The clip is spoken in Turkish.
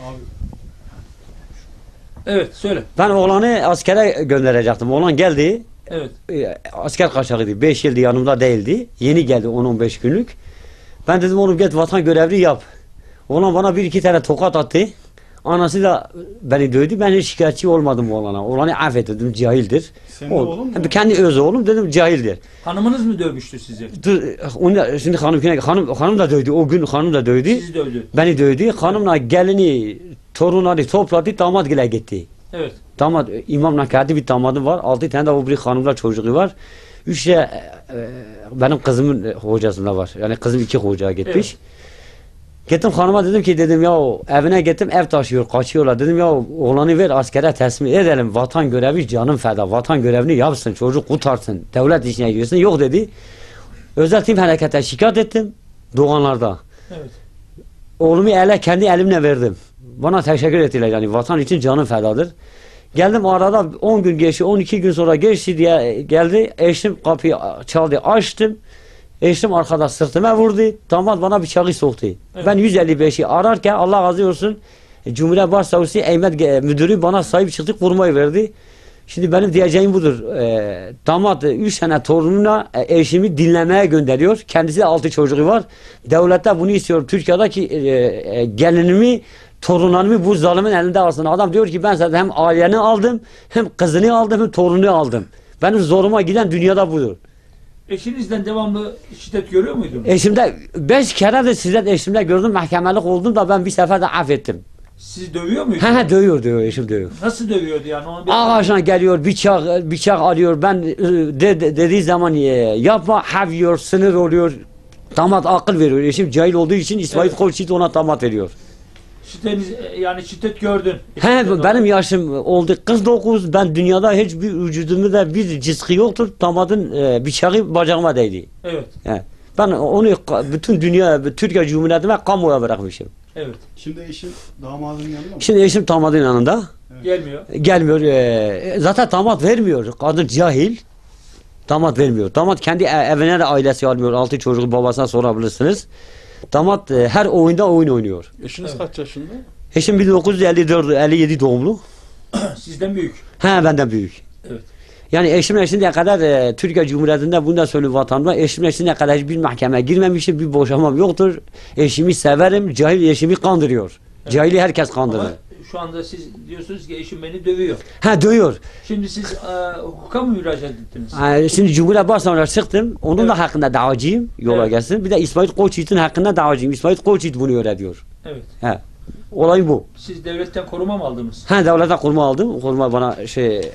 Abi Evet söyle. Ben oğlanı askere gönderecektim. Oğlan geldi. Evet. e, asker kaçağıydı. 5 yıldı yanımda değildi. Yeni geldi 10-15 günlük. Ben dedim oğlum git vatan görevli yap. Oğlan bana bir iki tane tokat attı. Anası da beni dövdü. Ben hiç şikayetçi olmadım oğlana. Oğlanı affet dedim cahildir. Senin Oğlum, oğlun mu? Kendi öz oğlum dedim cahildir. Hanımınız mı dövmüştü sizi? Dur, onu, şimdi hanım, hanım, hanım da dövdü. O gün hanım da dövdü. Sizi dövdü. Beni dövdü. Hanımla gelini, torunları topladı. Damat gile gitti. Evet. Damat İmam Nakadi bir damadı var. Altı tane de o bir hanımla çocuğu var. Üç de e, e, benim kızımın e, hocasında var. Yani kızım iki hocaya gitmiş. Gittim hanıma dedim ki dedim ya evine gittim ev taşıyor kaçıyorlar. Dedim ya oğlanı ver askere teslim edelim. Vatan görevi canım feda. Vatan görevini yapsın. Çocuk kurtarsın. Devlet işine girsin. Yok dedi. Özel tim harekete şikayet ettim. Doğanlarda. Evet. Oğlumu ele kendi elimle verdim. Bana teşekkür ettiler yani vatan için canım fedadır. Geldim arada 10 gün geçti 12 gün sonra geçti diye geldi. Eşim kapıyı çaldı açtım. Eşim arkada sırtıma vurdu. Damat bana bıçağı soktu. Evet. Ben 155'i ararken Allah razı olsun e, Cumhuriyet Başsavcısı Eymet Ge- Müdürü bana sahip çıktı kurmayı verdi. Şimdi benim diyeceğim budur. E, damat 3 tane torununa e, eşimi dinlemeye gönderiyor. Kendisi de 6 çocuğu var. Devlet de bunu istiyor. Türkiye'deki e, e, gelinimi torunlarımı bu zalimin elinde alsın. Adam diyor ki ben zaten hem aileni aldım hem kızını aldım hem torununu aldım. Benim zoruma giden dünyada budur. Eşinizden devamlı şiddet görüyor muydunuz? Eşimde beş kere de size eşimde gördüm mahkemelik oldum da ben bir sefer de affettim. Sizi dövüyor muydu? He he dövüyor dövüyor eşim dövüyor. Nasıl dövüyordu yani? Onu Ağaçtan geliyor bıçak bıçak alıyor ben e, de, de- dediği zaman e, yapma haviyor sınır oluyor. Damat akıl veriyor. Eşim cahil olduğu için İsmail Evet. Koçyiğit ona damat veriyor. Şiddetiniz, yani şiddet gördün. He benim dolayı. yaşım oldu 49 ben dünyada hiçbir vücudumda bir ciski yoktur. Damadın e, bıçağı bacağıma değdi. Evet. He. Ben onu bütün dünya Türkiye Cumhuriyeti'ne kamuoya bırakmışım. Evet. şimdi eşin damadın yanında mı? Şimdi eşim damadın yanında. Gelmiyor. Gelmiyor. e, zaten damat vermiyor. Kadın cahil. Damat vermiyor. Damat kendi e- evine de ailesi almıyor. Altı çocuğu babasına sorabilirsiniz. Damat e, her oyunda oyun oynuyor. Eşiniz Evet. kaç yaşında? Eşim 1954 57 doğumlu. Sizden büyük. He benden büyük. Evet. Yani eşimle şimdiye kadar e, Türkiye Cumhuriyeti'nde bunu da söylüyor vatandaş. Eşimle şimdiye kadar hiçbir mahkemeye girmemişim. Bir boşamam yoktur. Eşimi severim. Cahil eşimi kandırıyor. Cahili herkes kandırır. Ama şu anda siz diyorsunuz ki eşim beni dövüyor. Ha dövüyor. Şimdi siz e, hukuka mı müracaat ettiniz? Ha, şimdi Cumhuriyet Başkanı'na çıktım. Onun Evet. da hakkında davacıyım. Yola Evet. gelsin. Bir de İsmail Koçyiğit'in hakkında davacıyım. İsmail Koçyiğit bunu öğretiyor. Evet. He. Olay bu. Siz devletten koruma mı aldınız? Ha devlete kurma aldım. Kurma bana şey